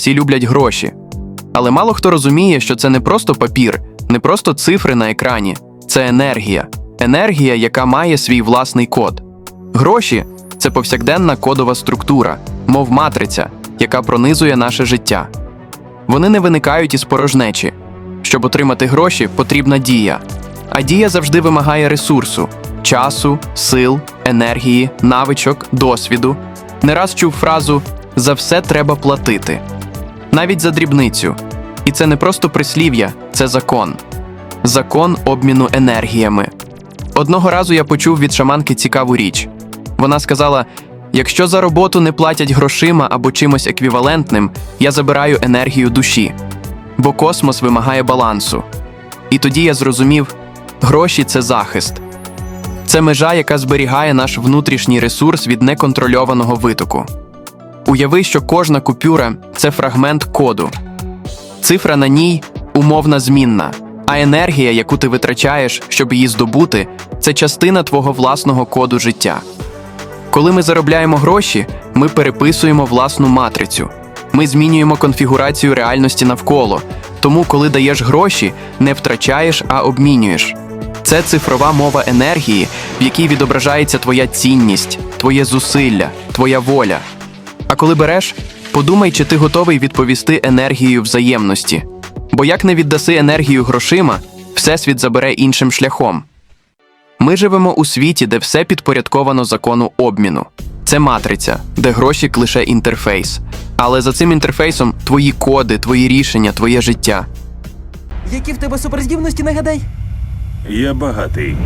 всі люблять гроші. Але мало хто розуміє, що це не просто папір, не просто цифри на екрані, це енергія. Енергія, яка має свій власний код. Гроші це повсякденна кодова структура, мов матриця, яка пронизує наше життя. Вони не виникають із порожнечі. Щоб отримати гроші, потрібна дія. А дія завжди вимагає ресурсу: часу, сил, енергії, навичок, досвіду. Не раз чув фразу за все треба платити. Навіть за дрібницю. І це не просто прислів'я, це закон. Закон обміну енергіями. Одного разу я почув від шаманки цікаву річ. Вона сказала: якщо за роботу не платять грошима або чимось еквівалентним, я забираю енергію душі, бо космос вимагає балансу. І тоді я зрозумів, гроші це захист. Це межа, яка зберігає наш внутрішній ресурс від неконтрольованого витоку. Уяви, що кожна купюра це фрагмент коду. Цифра на ній умовна змінна, а енергія, яку ти витрачаєш, щоб її здобути, це частина твого власного коду життя. Коли ми заробляємо гроші, ми переписуємо власну матрицю. Ми змінюємо конфігурацію реальності навколо. Тому, коли даєш гроші, не втрачаєш, а обмінюєш. Це цифрова мова енергії, в якій відображається твоя цінність, твоє зусилля, твоя воля. А коли береш, подумай, чи ти готовий відповісти енергією взаємності. Бо як не віддаси енергію грошима, всесвіт забере іншим шляхом. Ми живемо у світі, де все підпорядковано закону обміну. Це матриця, де гроші лише інтерфейс. Але за цим інтерфейсом твої коди, твої рішення, твоє життя. Які в тебе суперздібності, нагадай? Я багатий.